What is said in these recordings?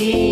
నీ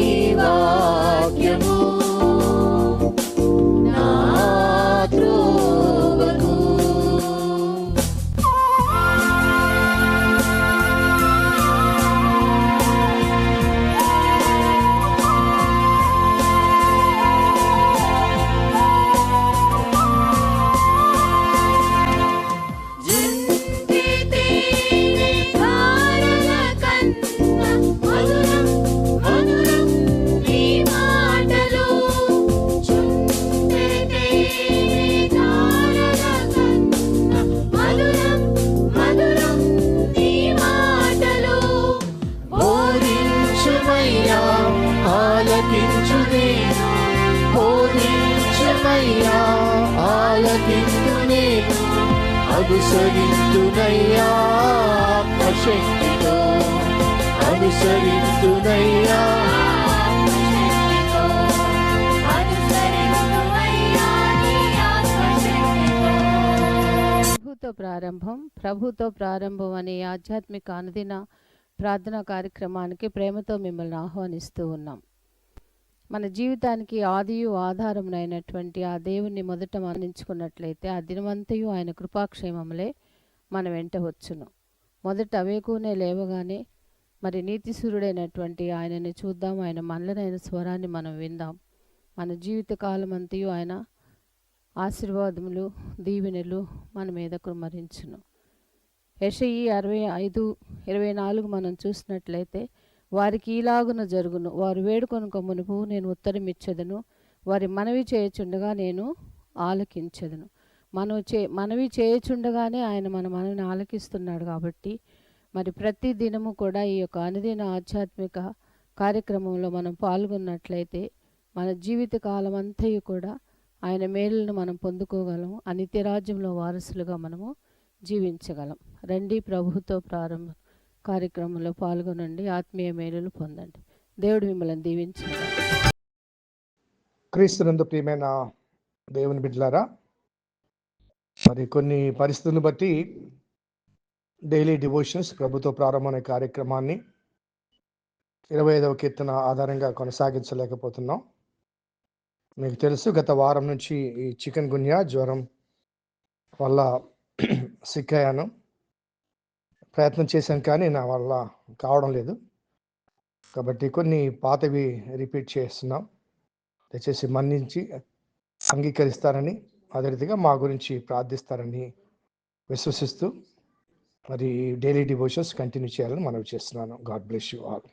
అనుసరించునయ్యా ఆత్మశక్తితో అనుసరించునయ్యా ప్రభుతో ప్రారంభం ప్రభుతో ప్రారంభం అనే ఆధ్యాత్మిక అనుదిన ప్రార్థనా కార్యక్రమానికి ప్రేమతో మిమ్మల్ని ఆహ్వానిస్తూ ఉన్నాం. మన జీవితానికి ఆదియు ఆధారమునైనటువంటి ఆ దేవుణ్ణి మొదట మరణించుకున్నట్లయితే ఆ దినమంతయు ఆయన కృపాక్షేమములే మన వెంట వచ్చును. మొదట అవేకునే లేవగానే మరి నీతిసూరుడైనటువంటి ఆయనని చూద్దాం. ఆయన మనలనైన స్వరాన్ని మనం విందాం. మన జీవితకాలం అంతయు ఆయన ఆశీర్వాదములు దీవెనలు మన మీద కుమరించును యషయి అరవై ఐదు ఇరవై నాలుగు మనం చూసినట్లయితే వారికి ఈలాగున జరుగును. వారు వేడుకొనుక మునుపు నేను ఉత్తరం ఇచ్చేదను వారి మనవి చేయుచుండగా నేను ఆలకించదను. మనం చే మనవి చేయుచుండగానే ఆయన మన మనవిని ఆలకిస్తున్నాడు కాబట్టి మరి ప్రతి దినము కూడా ఈ యొక్క అనుదిన ఆధ్యాత్మిక కార్యక్రమంలో మనం పాల్గొన్నట్లయితే మన జీవిత కాలం అంతయు కూడా ఆయన మేలును మనం పొందుకోగలం అనిత్యరాజ్యంలో రాజ్యంలో వారసులుగా మనము జీవించగలం. రండి ప్రభుతో ప్రారంభ కార్యక్రమంలో పాల్గొనండి. ఆత్మీయ మేలులు పొందండి. దేవుడు మిమ్మల్ని దీవించండి. క్రీస్తునందు ప్రియమైన దేవుని బిడ్డలారా మరి కొన్ని పరిస్థితులను బట్టి డైలీ డివోషన్స్ ప్రభుత్వ ప్రారంభమైన కార్యక్రమాన్ని ఇరవై ఐదవ కీర్తన ఆధారంగా కొనసాగించలేకపోతున్నాం. మీకు తెలుసు గత వారం నుంచి ఈ చికెన్ గున్యా జ్వరం వల్ల సిక్ అయ్యాను ప్రయత్నం చేశాను కానీ నా వల్ల కావడం లేదు. కాబట్టి కొన్ని పాతవి రిపీట్ చేస్తున్నాం. దయచేసి మన్నించి అంగీకరిస్తారని అదే రీతిగా మా గురించి ప్రార్థిస్తారని విశ్వసిస్తూ మరి డైలీ డివోషన్స్ కంటిన్యూ చేయాలని మనవి చేస్తున్నాను. God bless you all.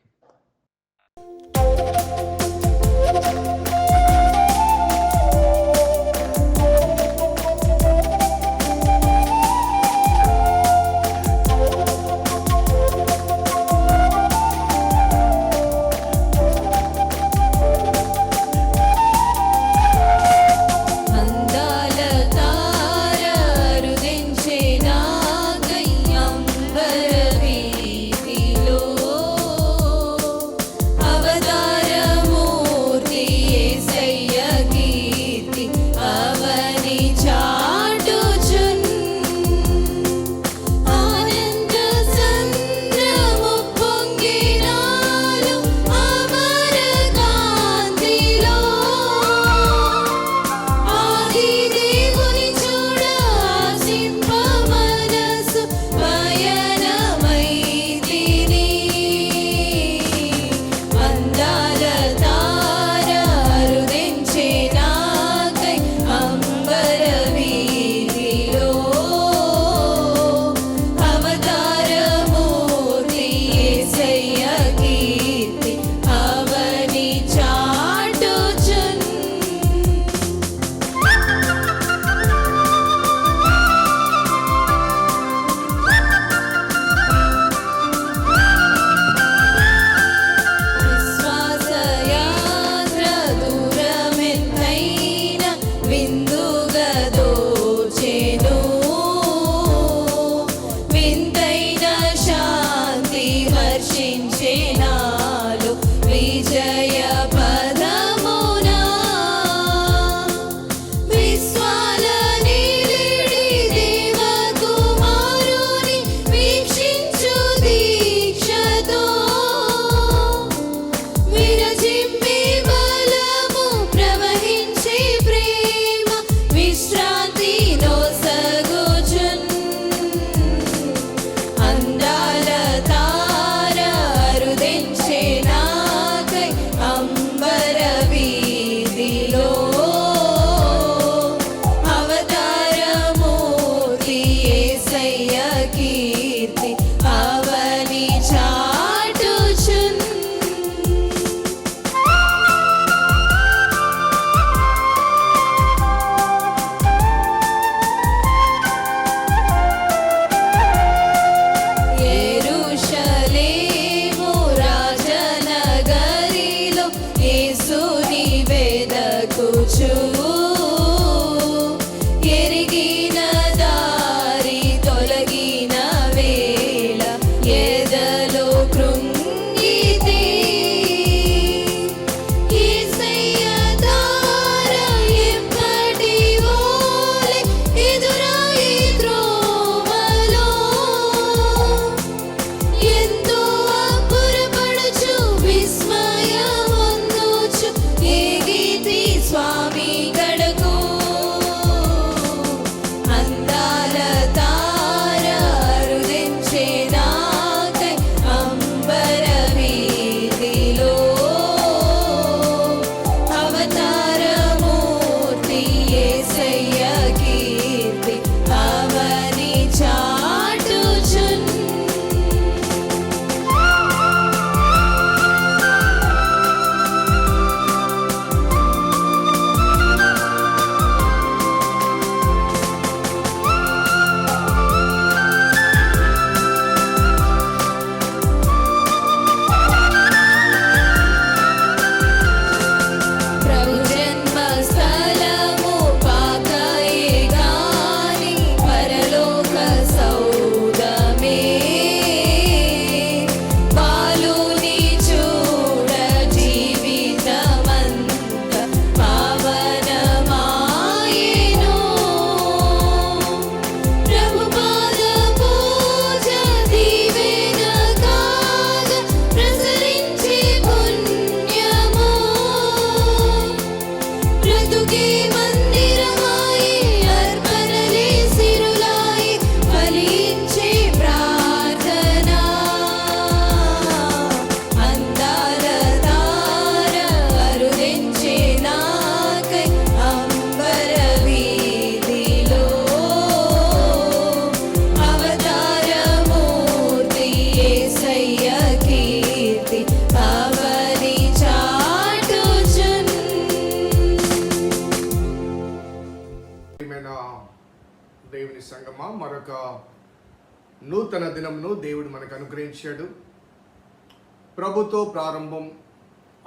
ప్రభుతో ప్రారంభం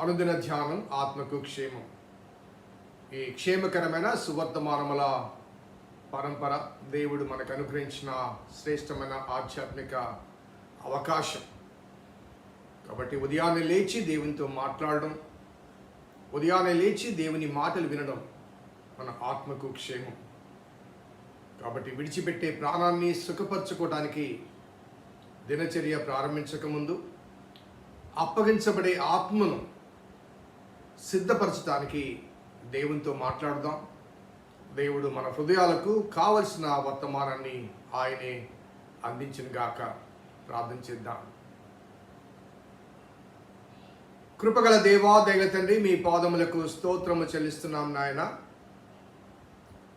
అనుదిన ధ్యానం ఆత్మకు క్షేమం ఈ క్షేమకరమైన సువర్తమానముల పరంపర దేవుడు మనకు అనుగ్రహించిన శ్రేష్టమైన ఆధ్యాత్మిక అవకాశం. కాబట్టి ఉదయాన్నే లేచి దేవునితో మాట్లాడడం ఉదయాన్నే లేచి దేవుని మాటలు వినడం మన ఆత్మకు క్షేమం కాబట్టి విడిచిపెట్టే ప్రాణాన్ని సుఖపరచుకోవడానికి దినచర్య ప్రారంభించకముందు అప్పగించబడే ఆత్మను సిద్ధపరచడానికి దేవునితో మాట్లాడదాం. దేవుడు మన హృదయాలకు కావలసిన వర్తమానాన్ని ఆయనే అందించిన గాక ప్రార్థన చేద్దాం. కృపగల దేవా దైవ తండ్రి మీ పాదములకు స్తోత్రము చెల్లిస్తున్నాం నాయన.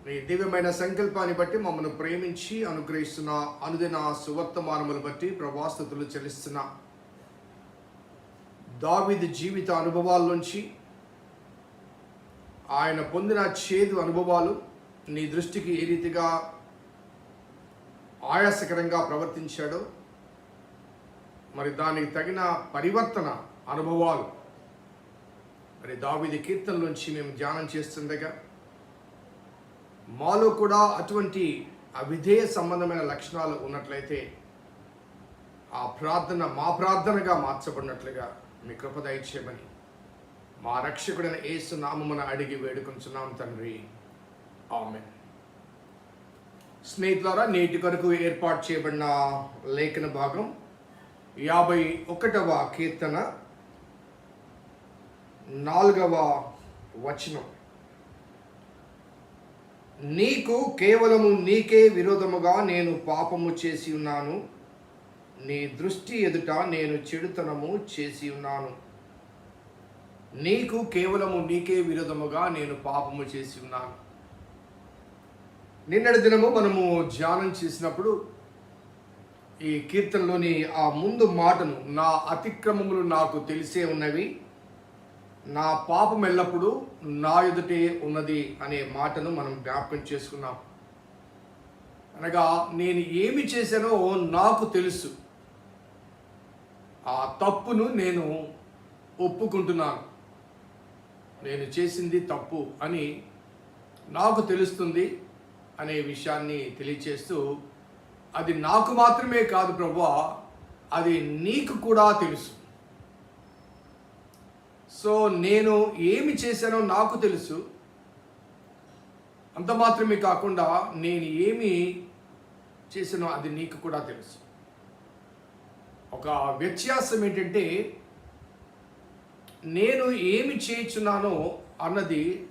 మీ దివ్యమైన సంకల్పాన్ని బట్టి మమ్మల్ని ప్రేమించి అనుగ్రహిస్తున్న అనుదిన సువర్తమానములు బట్టి ప్రభాస్తుతులు చెల్లిస్తున్నాం. దావిది జీవిత అనుభవాల నుంచి ఆయన పొందిన చేదు అనుభవాలు నీ దృష్టికి ఏ రీతిగా ఆయాసకరంగా ప్రవర్తించాడో మరి దానికి తగిన పరివర్తన అనుభవాలు. మరి దావిది కీర్తనలోంచి మేము ధ్యానం చేస్తుండగా మాలో కూడా అటువంటి అవిధేయ సంబంధమైన లక్షణాలు ఉన్నట్లయితే ఆ ప్రార్థన మా ప్రార్థనగా మార్చబడినట్లుగా మీ కృప దయచేయమని. మా రక్షకుడైన ఏసు నామమున అడిగి వేడుకొంచున్నాం తండ్రి. ఆమె స్నేహితులారా నేటి కొరకు ఏర్పాటు చేయబడిన లేఖన భాగం యాభై ఒకటవ కీర్తన నాలుగవ వచనం. నీకు కేవలము నీకే విరోధముగా నేను పాపము చేసి ఉన్నాను. నీ దృష్టి ఎదుట నేను చెడుతనము చేసి ఉన్నాను. నీకు కేవలము నీకే విరోధముగా నేను పాపము చేసి ఉన్నాను. నిన్నటి దినము మనము ధ్యానం చేసినప్పుడు ఈ కీర్తనలోని ఆ ముందు మాటను నా అతిక్రమములు నాకు తెలిసే ఉన్నవి నా పాపం ఎల్లప్పుడూ నా ఎదుటే ఉన్నది అనే మాటను మనం జ్ఞాపకం చేసుకున్నాం. అనగా నేను ఏమి చేశానో నాకు తెలుసు. ఆ తప్పును నేను ఒప్పుకుంటున్నాను. నేను చేసింది తప్పు అని నాకు తెలుస్తుంది అనే విషయాన్ని తెలియచేస్తూ అది నాకు మాత్రమే కాదు ప్రభా అది నీకు కూడా తెలుసు. సో నేను ఏమి చేశానో నాకు తెలుసు. అంత మాత్రమే కాకుండా నేను ఏమి చేశానో అది నీకు కూడా తెలుసు. ఒక వ్యత్యాసం ఏంటంటే నేను ఏమి చేయుచున్నానో అన్నది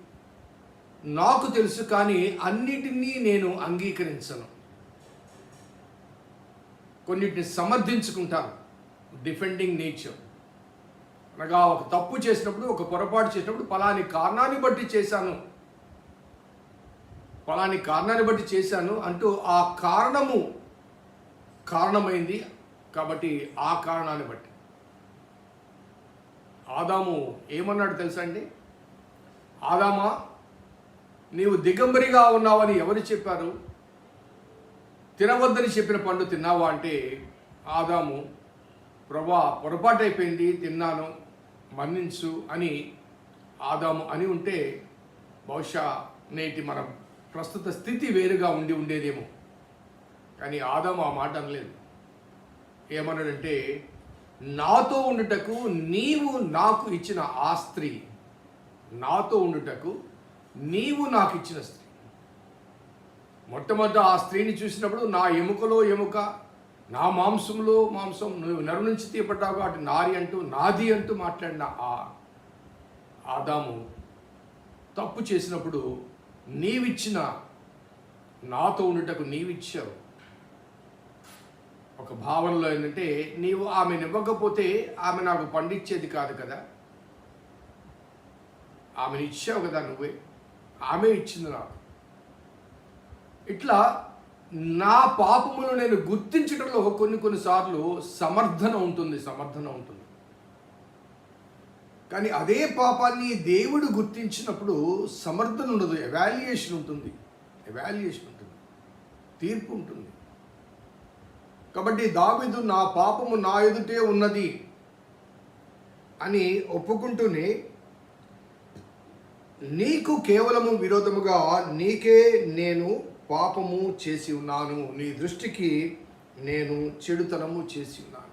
నాకు తెలుసు కానీ అన్నిటినీ నేను అంగీకరించను. కొన్నిటిని సమర్థించుకుంటాను. డిఫెండింగ్ నేచర్ అనగా ఒక తప్పు చేసినప్పుడు ఒక పొరపాటు చేసినప్పుడు ఫలాని కారణాన్ని బట్టి చేశాను. ఫలాని కారణాన్ని బట్టి చేశాను అంటూ ఆ కారణము కారణమైంది. కాబట్టి ఆ కారణాన్ని బట్టి. ఆదాము ఏమన్నాడు తెలుసా అండి? ఆదామా నీవు దిగంబరిగా ఉన్నావని ఎవరు చెప్పారు? తినవద్దని చెప్పిన పండు తిన్నావా అంటే ఆదాము ప్రభా పొరపాటు అయిపోయింది తిన్నాను మన్నించు అని ఆదాము అని ఉంటే బహుశా నేటి మన ప్రస్తుత స్థితి వేరుగా ఉండి ఉండేదేమో. కానీ ఆదాము ఆ మాట అనలేదు. ఏమన్నాడంటే నాతో ఉండుటకు నీవు నాకు ఇచ్చిన ఆ స్త్రీ నాతో ఉండుటకు నీవు నాకు ఇచ్చిన స్త్రీ. మొట్టమొదట ఆ స్త్రీని చూసినప్పుడు నా ఎముకలో ఎముక నా మాంసంలో మాంసం నువ్వు నరు నుంచి తీయబడ్డావు కాబట్టి నారి అంటూ నాది అంటూ మాట్లాడిన ఆ ఆదాము తప్పు చేసినప్పుడు నీవిచ్చిన నాతో ఉండుటకు నీవిచ్చావు. ఒక భావనలో ఏంటంటే నీవు ఆమెను ఇవ్వకపోతే ఆమె నాకు పండించేది కాదు కదా. ఆమెను ఇచ్చావు కదా నువ్వే. ఆమె ఇచ్చింది నాకు. ఇట్లా నా పాపములు నేను గుర్తించడంలో కొన్ని కొన్నిసార్లు సమర్థన ఉంటుంది సమర్థన ఉంటుంది. కానీ అదే పాపాన్ని దేవుడు గుర్తించినప్పుడు సమర్థన ఉండదు ఎవాల్యుయేషన్ ఉంటుంది. ఎవాల్యుయేషన్ ఉంటుంది. తీర్పు ఉంటుంది. కాబట్టి దావిదు నా పాపము నా ఎదుటే ఉన్నది అని ఒప్పుకుంటూనే నీకు కేవలము విరోధముగా నీకే నేను పాపము చేసి ఉన్నాను. నీ దృష్టికి నేను చెడుతనము చేసి ఉన్నాను.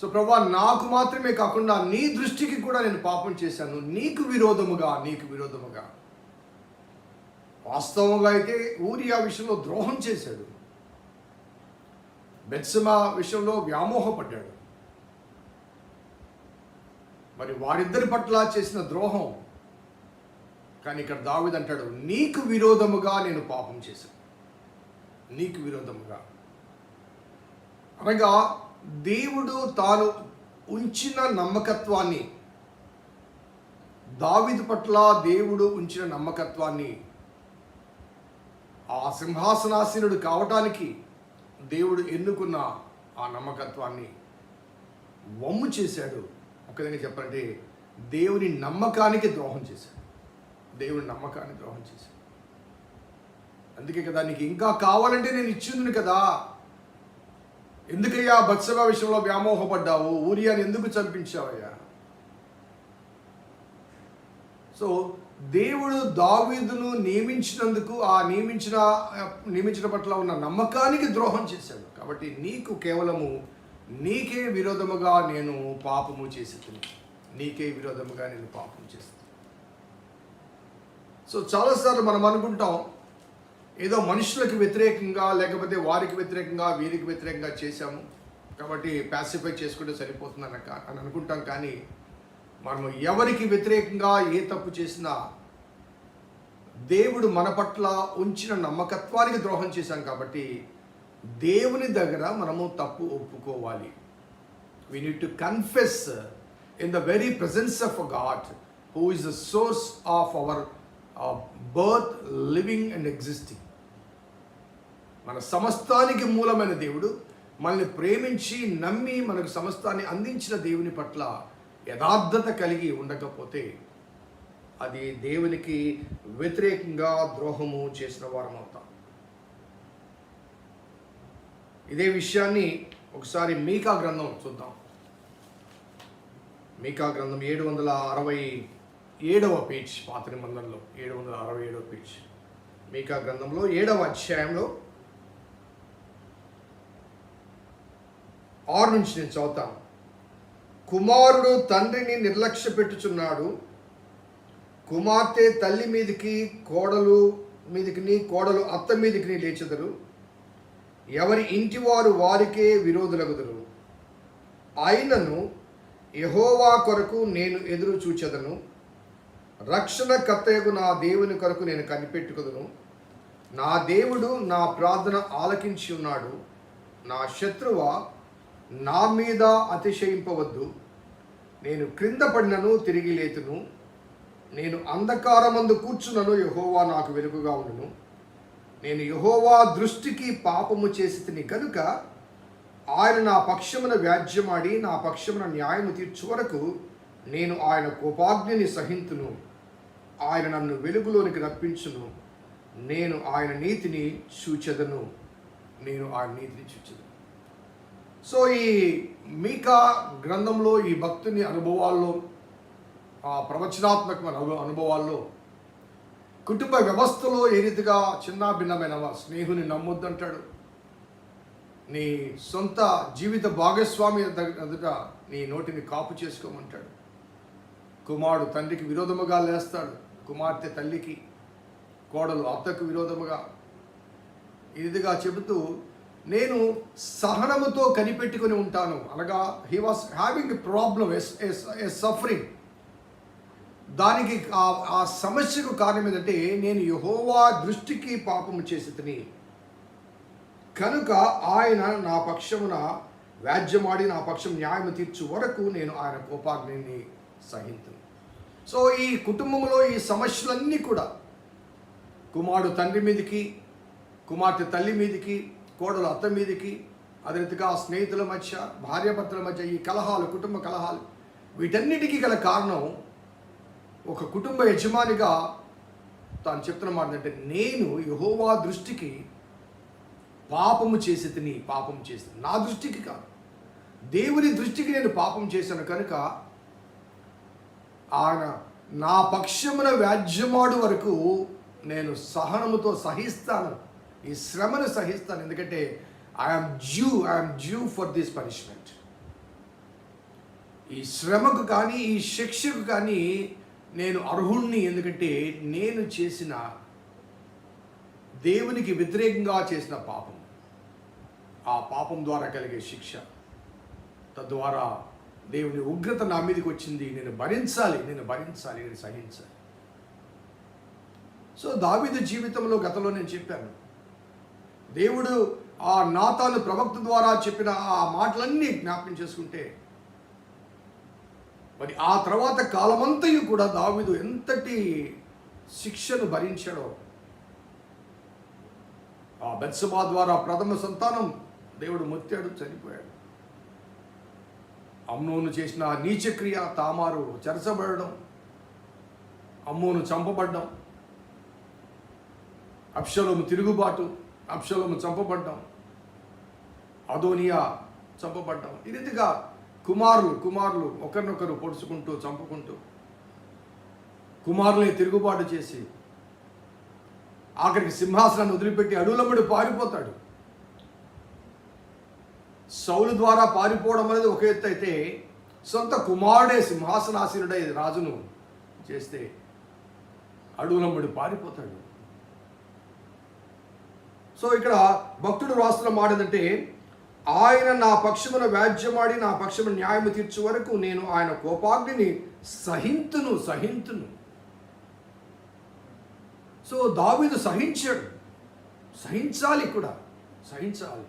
సో ప్రభా నాకు మాత్రమే కాకుండా నీ దృష్టికి కూడా నేను పాపం చేశాను. నీకు విరోధముగా నీకు విరోధముగా. వాస్తవంగా అయితే ఊరియా విషయంలో ద్రోహం చేశాడు. బెత్సమా విషయంలో వ్యామోహపడ్డాడు. మరి వారిద్దరి పట్ల చేసిన ద్రోహం కానీ ఇక్కడ దావిద్ అంటాడు నీకు విరోధముగా నేను పాపం చేశాను. నీకు విరోధముగా. అనగా దేవుడు తాను ఉంచిన నమ్మకత్వాన్ని దావిదు పట్ల దేవుడు ఉంచిన నమ్మకత్వాన్ని ఆ సింహాసనాసీనుడు కావటానికి దేవుడు ఎన్నుకున్న ఆ నమ్మకత్వాన్ని వమ్ము చేశాడు. ఒక విధంగా చెప్పాలంటే దేవుని నమ్మకానికి ద్రోహం చేశాడు. దేవుని నమ్మకాన్ని ద్రోహం చేశాడు. అందుకే కదా నీకు ఇంకా కావాలంటే నేను ఇచ్చింది కదా. ఎందుకయ్యా బత్సవ విషయంలో వ్యామోహపడ్డావు? ఊరియాని ఎందుకు చంపించావయ్యా? సో దేవుడు దావీదును నియమించినందుకు ఆ నియమించిన నియమించిన పట్ల ఉన్న నమ్మకానికి ద్రోహం చేశాడు. కాబట్టి నీకు కేవలము నీకే విరోధముగా నేను పాపము చేసి నీకే విరోధముగా నేను పాపం చేస్తాను సో చాలాసార్లు మనం అనుకుంటాం ఏదో మనుషులకు వ్యతిరేకంగా లేకపోతే వారికి వ్యతిరేకంగా వీరికి వ్యతిరేకంగా చేశాము. కాబట్టి ప్యాసిఫై చేసుకుంటే సరిపోతుంది అని అనుకుంటాం. కానీ మనం ఎవరికి వ్యతిరేకంగా ఏ తప్పు చేసినా దేవుడు మన పట్ల ఉంచిన నమ్మకత్వానికి ద్రోహం చేశాం కాబట్టి దేవుని దగ్గర మనము తప్పు ఒప్పుకోవాలి. We need to confess in the very presence of God who is the source of our birth living and existing మన సమస్తానికి మూలమైన దేవుడు మనల్ని ప్రేమించి నమ్మి మనకు సమస్తాన్ని అందించిన దేవుని పట్ల యథార్థత కలిగి ఉండకపోతే అది దేవునికి వ్యతిరేకంగా ద్రోహము చేసిన వారం అవుతాం. ఇదే విషయాన్ని ఒకసారి మీకా గ్రంథం చూద్దాం. మీకా గ్రంథం ఏడు వందల అరవై ఏడవ పేజ్ పాత నిబంధనలో ఏడు వందల అరవై ఏడవ పేజ్. మీకా గ్రంథంలో ఏడవ అధ్యాయంలో ఆరు నుంచి నేను చదువుతాను. కుమారుడు తండ్రిని నిర్లక్ష్య పెట్టుచున్నాడు. కుమార్తె తల్లి మీదికి కోడలు మీదికి కోడలు అత్త మీదికి లేచెదరు. ఎవరి ఇంటి వారు వారికే విరోధులగుదురు. అయినను యహోవా కొరకు నేను ఎదురు చూచెదను. రక్షణ కర్తయగు నా దేవుని కొరకు నేను కనిపెట్టుకుదును. నా దేవుడు నా ప్రార్థన ఆలకించి ఉన్నాడు నా శత్రువ నా మీద అతిశయింపవద్దు. నేను క్రింద పడినను తిరిగి లేతును. నేను అంధకారమందు కూర్చున్నను యహోవా నాకు వెలుగుగా ఉండును. నేను యహోవా దృష్టికి పాపము చేసి తిని కనుక ఆయన నా పక్షమున వ్యాజ్యమాడి నా పక్షమున న్యాయము తీర్చు వరకు నేను ఆయన కోపాగ్నిని సహింతును. ఆయన నన్ను వెలుగులోనికి రప్పించును. నేను ఆయన నీతిని చూచెదను నేను ఆయన నీతిని చూచెదను సో ఈ మీకా గ్రంథంలో ఈ భక్తుని అనుభవాల్లో ఆ ప్రవచనాత్మకమైన అనుభవాల్లో కుటుంబ వ్యవస్థలో ఏ రీతిగా చిన్న భిన్నమైన స్నేహుని నమ్మొద్దంటాడు. నీ సొంత జీవిత భాగస్వామి దగ్గ- ఎదుట నీ నోటిని కాపు చేసుకోమంటాడు. కుమారుడు తండ్రికి విరోధముగా లేస్తాడు. కుమార్తె తల్లికి కోడలు అత్తకు విరోధముగా. ఇదిగా చెబుతూ నేను సహనముతో కనిపెట్టుకుని ఉంటాను. అనగా he was having a problem a suffering దానికి ఆ- సమస్యకు కారణం ఏంటంటే నేను యహోవా దృష్టికి పాపము చేసి తిని కనుక ఆయన నా పక్షమున వ్యాజ్యమాడి నా పక్షం న్యాయం తీర్చు వరకు నేను ఆయన కోపాగ్ని సహించను సో ఈ కుటుంబంలో ఈ సమస్యలన్నీ కూడా కుమారుడు తండ్రి మీదకి కుమార్తె తల్లి మీదకి కోడలు అత్త మీదకి అదే రీతిగా స్నేహితుల మధ్య భార్యాభర్తల మధ్య ఈ కలహాలు కుటుంబ కలహాలు వీటన్నిటికీ గల కారణం ఒక కుటుంబ యజమానిగా తాను చెప్తున్న మాట అంటే నేను యహోవా దృష్టికి పాపము చేసి తిని పాపం చేసి నా దృష్టికి కాదు. దేవుని దృష్టికి నేను పాపం చేశాను కనుక ఆయన నా పక్షమున వ్యాజ్యమాడు వరకు నేను సహనముతో సహిస్తాను. ఈ శ్రమను సహిస్తాను. ఎందుకంటే I'm due I'm due for this punishment ఈ శ్రమకు కానీ ఈ శిక్షకు కానీ నేను అర్హుణ్ణి. ఎందుకంటే నేను చేసిన దేవునికి వ్యతిరేకంగా చేసిన పాపం. ఆ పాపం ద్వారా కలిగే శిక్ష. తద్వారా దేవుని ఉగ్రత నా మీదకి వచ్చింది. నేను భరించాలి నేను భరించాలి నేను సహించాలి. సో దావిద జీవితంలో గతంలో నేను చెప్పాను. దేవుడు ఆ నాతాను ప్రవక్త ద్వారా చెప్పిన ఆ మాటలన్నీ జ్ఞాపకం చేసుకుంటే మరి ఆ తర్వాత కాలమంతయు కూడా దావిదు ఎంతటి శిక్షను భరించాడో ఆ బెత్సబా ద్వారా ప్రథమ సంతానం దేవుడు మొత్తాడు చనిపోయాడు. అమ్మోను చేసిన నీచక్రియ తామారు చెరసబడడం అమ్మోను చంపబడ్డం అప్షలోము తిరుగుబాటు అప్షలము చంపబడ్డం. అదోనియా చంపబడ్డం. ఈ రీతిగా కుమారులు కుమారులు ఒకరినొకరు పొడుచుకుంటూ చంపుకుంటూ కుమారులే తిరుగుబాటు చేసి ఆఖరికి సింహాసనాన్ని వదిలిపెట్టి అడవులమ్మడి పారిపోతాడు. సౌలు ద్వారా పారిపోవడం అనేది ఒక ఎత్తు అయితే సొంత కుమారుడే సింహాసనాసీనుడై రాజును చేస్తే అడవులమ్మడి పారిపోతాడు. సో ఇక్కడ భక్తుడు రాస్తున్న మాట ఏంటంటే ఆయన నా పక్షమును వ్యాజ్యమాడి నా పక్షము న్యాయం తీర్చు వరకు నేను ఆయన కోపాగ్నిని సహింతును సహింతును. సో దావీదు సహించాడు. సహించాలి కూడా సహించాలి.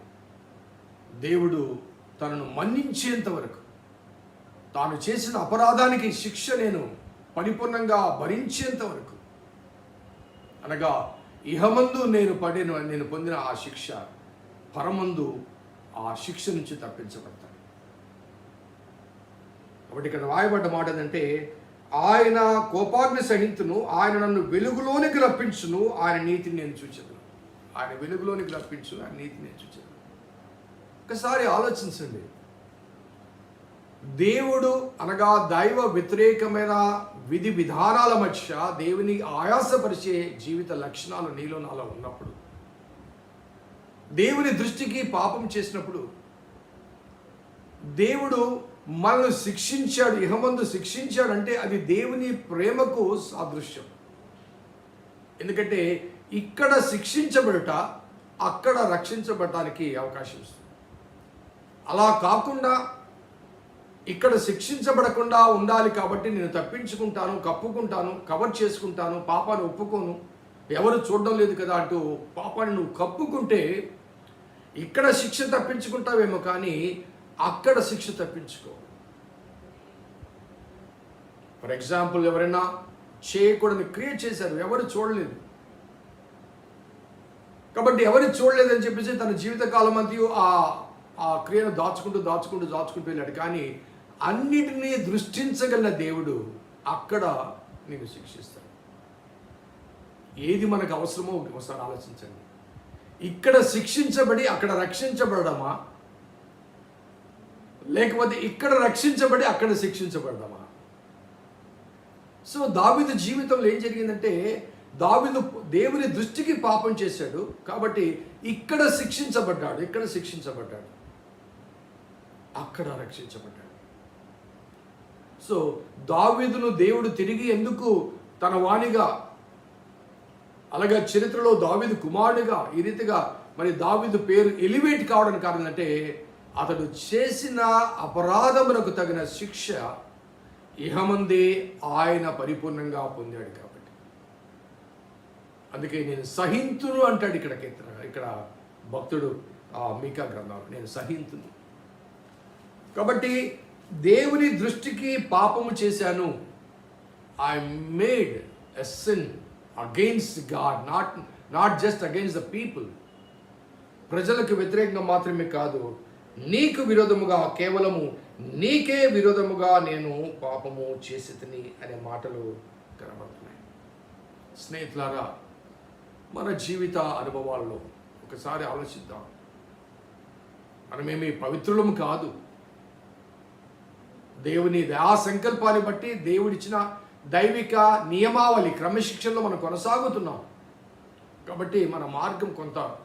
దేవుడు తనను మన్నించేంత వరకు తాను చేసిన అపరాధానికి శిక్ష నేను పరిపూర్ణంగా భరించేంత వరకు. అనగా ఇహమందు నేను పడిన నేను పొందిన ఆ శిక్ష పరమందు ఆ శిక్ష నుంచి తప్పించబడతాను. కాబట్టి ఇక్కడ రాయబడ్డ మాట ఏంటంటే ఆయన కోపాగ్ని సహింతును ఆయన నన్ను వెలుగులోనికి రప్పించును ఆయన నీతిని నేను చూచాను ఆయన వెలుగులోనికి రప్పించు ఆయన నీతిని నేను చూచాను ఒకసారి ఆలోచించండి. దేవుడు అనగా దైవ వ్యతిరేకమైన విధి విధానాల మధ్య దేవుని ఆయాసపరిచే జీవిత లక్షణాలు నీలో నాలో ఉన్నప్పుడు దేవుని దృష్టికి పాపం చేసినప్పుడు దేవుడు మనల్ని శిక్షించాడు ఇహమందు శిక్షించాడంటే అది దేవుని ప్రేమకు సాదృశ్యం. ఎందుకంటే ఇక్కడ శిక్షించబడుట అక్కడ రక్షించబడటానికి అవకాశం ఇస్తుంది. అలా కాకుండా ఇక్కడ శిక్షించబడకుండా ఉండాలి కాబట్టి నేను తప్పించుకుంటాను కప్పుకుంటాను కవర్ చేసుకుంటాను పాపాన్ని ఒప్పుకోను. ఎవరు చూడడం లేదు కదా అంటూ పాపాన్ని నువ్వు కప్పుకుంటే ఇక్కడ శిక్ష తప్పించుకుంటావేమో కానీ అక్కడ శిక్ష తప్పించుకో. ఫర్ ఎగ్జాంపుల్ ఎవరైనా చేయకూడని క్రియేట్ చేశారు ఎవరు చూడలేదు. కాబట్టి ఎవరు చూడలేదని చెప్పేసి తన జీవితకాలం అంతా ఆ ఆ క్రియను దాచుకుంటూ దాచుకుంటూ దాచుకుంటూ వెళ్ళాడు. కానీ అన్నిటినీ దృష్టించగల దేవుడు అక్కడ నేను శిక్షిస్తాడు. ఏది మనకు అవసరమో ఒకసారి ఆలోచించండి. ఇక్కడ శిక్షించబడి అక్కడ రక్షించబడమా లేకపోతే ఇక్కడ రక్షించబడి అక్కడ శిక్షించబడమా సో దావిదు జీవితంలో ఏం జరిగిందంటే దావిదు దేవుని దృష్టికి పాపం చేశాడు. కాబట్టి ఇక్కడ శిక్షించబడ్డాడు ఇక్కడ శిక్షించబడ్డాడు. అక్కడ రక్షించబడ్డాడు. సో దావీదును దేవుడు తిరిగి ఎందుకు తన వాణిగా అలాగే చరిత్రలో దావీదు కుమారుడిగా ఈ రీతిగా మరి దావీదు పేరు ఎలివేట్ కావడానికి కారణం అంటే అతడు చేసిన అపరాధమునకు తగిన శిక్ష ఇహమందే ఆయన పరిపూర్ణంగా పొందాడు కాబట్టి. అందుకే నేను సహింతును అంటాడు ఇక్కడ కీర్తన ఇక్కడ భక్తుడు ఆ మీకా గ్రంథాలు. నేను సహింతును. కాబట్టి దేవుని దృష్టికి పాపము చేశాను. I made a sin against God not not just against the people ప్రజలకు వ్యతిరేకంగా మాత్రమే కాదు నీకు విరోధముగా కేవలము నీకే విరోధముగా నేను పాపము చేసి అనే మాటలు కనబడుతున్నాయి. స్నేహితులారా మన జీవిత అనుభవాల్లో ఒకసారి ఆలోచిద్దాం. మనమేమి పవిత్రులము కాదు దేవుని దయా సంకల్పాన్ని బట్టి దేవుడిచ్చిన దైవిక నియమావళి క్రమశిక్షణలో మనం కొనసాగుతున్నాం. కాబట్టి మన మార్గం కొంత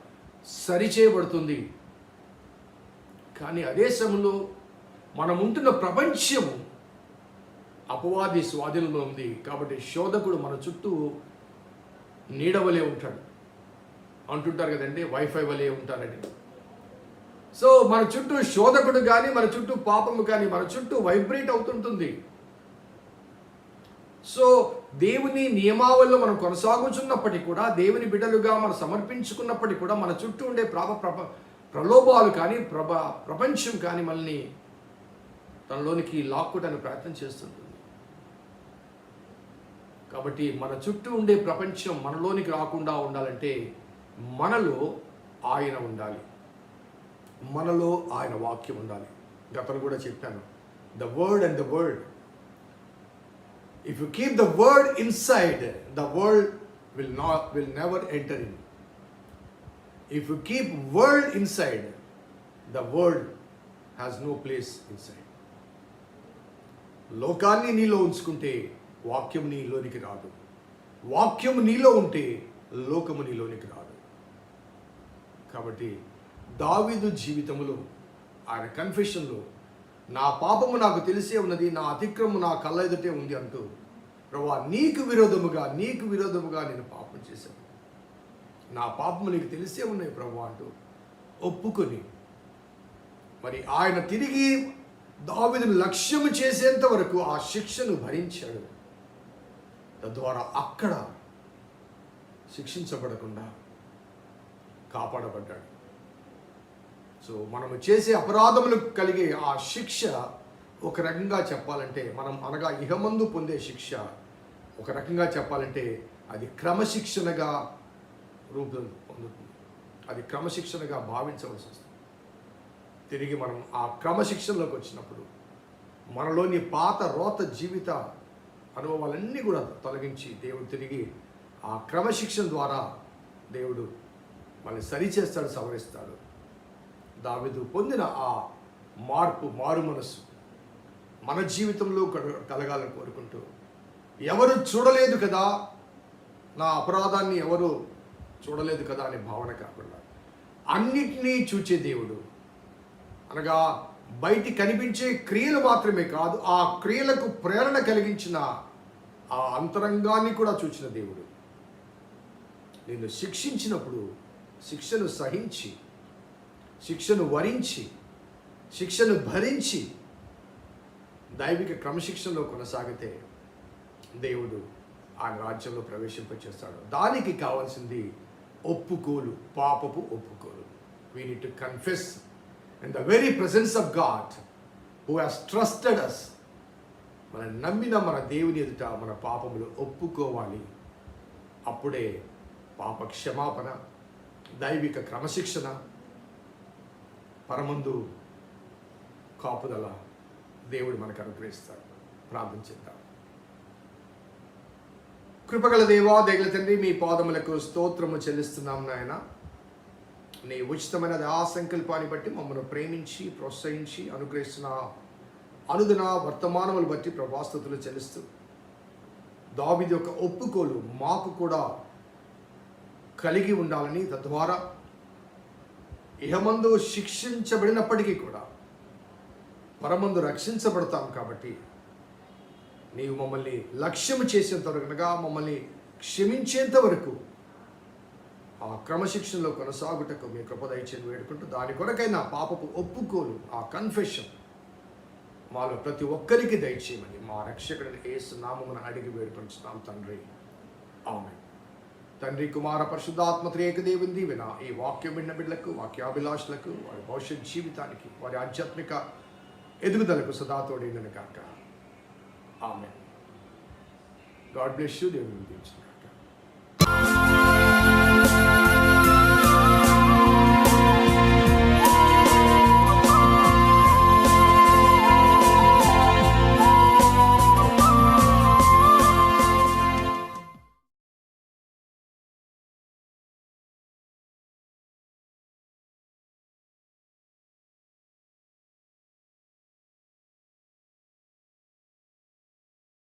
సరిచేయబడుతుంది. కానీ అదే సమయంలో మనం ఉంటున్న ప్రపంచము అపవాది స్వాధీనంలో ఉంది. కాబట్టి శోధకుడు మన చుట్టూ నీడవలే ఉంటాడు. అంటుంటారు కదండి వైఫై వలే ఉంటానండి సో మన చుట్టూ శోధకుడు కానీ మన చుట్టూ పాపము కానీ మన చుట్టూ వైబ్రేట్ అవుతుంటుంది. సో దేవుని నియమావళిలో మనం కొనసాగుతున్నప్పటికీ కూడా దేవుని బిడ్డలుగా మనం సమర్పించుకున్నప్పటికీ కూడా మన చుట్టూ ఉండే ప్రాప ప్రప ప్రలోభాలు కానీ ప్రభ ప్రపంచం కానీ మనల్ని తనలోనికి లాక్కోవడానికి ప్రయత్నం చేస్తుంటుంది. కాబట్టి మన చుట్టూ ఉండే ప్రపంచం మనలోనికి రాకుండా ఉండాలంటే మనలో ఆయన ఉండాలి. మనలో ఆయన వాక్యం ఉండాలి. గతంలో కూడా చెప్పాను. The word and the word if you keep the word inside the world will not will never enter in if you keep word inside the world has no place inside లోకాన్ని నీలో ఉంచుకుంటే వాక్యం నీలోనికి రాదు. వాక్యం నీలో ఉంటే లోకము నీలోనికి రాదు. కాబట్టి దావీదు జీవితంలో ఆయన కన్ఫెషన్లో నా పాపము నాకు తెలిసే ఉన్నది నా అతిక్రమం నా కళ్ళ ఎదుటే ఉంది అంటూ ప్రభా నీకు విరోధముగా నీకు విరోధముగా నేను పాపం చేశాను. నా పాపము నీకు తెలిసే ఉన్నాయి ప్రభా అంటూ ఒప్పుకొని మరి ఆయన తిరిగి దావిదును లక్ష్యం చేసేంత వరకు ఆ శిక్షను భరించాడు. తద్వారా అక్కడ శిక్షించబడకుండా కాపాడబడ్డాడు. సో మనము చేసే అపరాధములకు కలిగే ఆ శిక్ష ఒక రకంగా చెప్పాలంటే మనం అనగా ఇహమందు పొందే శిక్ష ఒక రకంగా చెప్పాలంటే అది క్రమశిక్షణగా రూపం పొందుతుంది. అది క్రమశిక్షణగా భావించవలసి వస్తుంది. తిరిగి మనం ఆ క్రమశిక్షణలోకి వచ్చినప్పుడు మనలోని పాత రోత జీవిత అనుభవాలన్నీ కూడా తొలగించి దేవుడు తిరిగి ఆ క్రమశిక్షణ ద్వారా దేవుడు మనల్ని సరిచేస్తాడు సవరిస్తాడు. దావిదు పొందిన ఆ మార్పు మారు మనస్సు మన జీవితంలో కలగాలని కోరుకుంటూ ఎవరు చూడలేదు కదా నా అపరాధాన్ని ఎవరు చూడలేదు కదా అనే భావన కాకుండా అన్నిటినీ చూచే దేవుడు. అనగా బయటి కనిపించే క్రియలు మాత్రమే కాదు ఆ క్రియలకు ప్రేరణ కలిగించిన ఆ అంతరంగాన్ని కూడా చూచిన దేవుడు. నిన్ను శిక్షించినప్పుడు శిక్షను సహించి శిక్షను వరించి శిక్షను భరించి దైవిక క్రమశిక్షణలో కొనసాగితే దేవుడు ఆ రాజ్యంలో ప్రవేశింపచేస్తాడు. దానికి కావాల్సింది ఒప్పుకోలు పాపపు ఒప్పుకోలు. We need to confess in the very presence of God who has trusted us మనం నమ్మిన మన దేవుని ఎదుట మన పాపములు ఒప్పుకోవాలి. అప్పుడే పాప క్షమాపణ దైవిక క్రమశిక్షణ పరమందు కాపుదల దేవుడు మనకు అనుగ్రహిస్తాడు. ప్రార్థన చేద్దాం. కృపగల దేవా దగల తండ్రి మీ పాదములకు స్తోత్రము చెల్లిస్తున్నాం నాయన. నీ ఉచితమైన ఆ సంకల్పాన్ని బట్టి మమ్మల్ని ప్రేమించి ప్రోత్సహించి అనుగ్రహిస్తున్న అనుదిన వర్తమానములు బట్టి ప్రభాస్తుతులు చెల్లిస్తూ దావిది యొక్క ఒప్పుకోలు మాకు కూడా కలిగి ఉండాలని తద్వారా ఇహమందు శిక్షించబడినప్పటికీ కూడా పరమందు రక్షించబడతాం కాబట్టి నీవు మమ్మల్ని లక్ష్యం చేసేంత వరకు అనగా మమ్మల్ని క్షమించేంత వరకు ఆ క్రమశిక్షణలో కొనసాగుటకు మీ కృప వేడుకుంటూ దాని కొరకైనా పాపపు ఒప్పుకోలు ఆ కన్ఫెషన్ మాలో ప్రతి ఒక్కరికి దయచేయమని మా రక్షకుడిని ఏసు నామమున అడిగి వేడుకుంటున్నాం తండ్రి. ఆమె తండ్రి కుమార పరిశుద్ధాత్మ త్రేక దేవుని. దీవెన ఈ వాక్యం విన్న బిడ్డలకు వాక్యాభిలాషులకు వారి భవిష్యత్ జీవితానికి వారి ఆధ్యాత్మిక ఎదుగుదలకు సదాతోడైన కాక ఆమె గాడ్ బ్లెస్ యూ దేవుని దీవించిన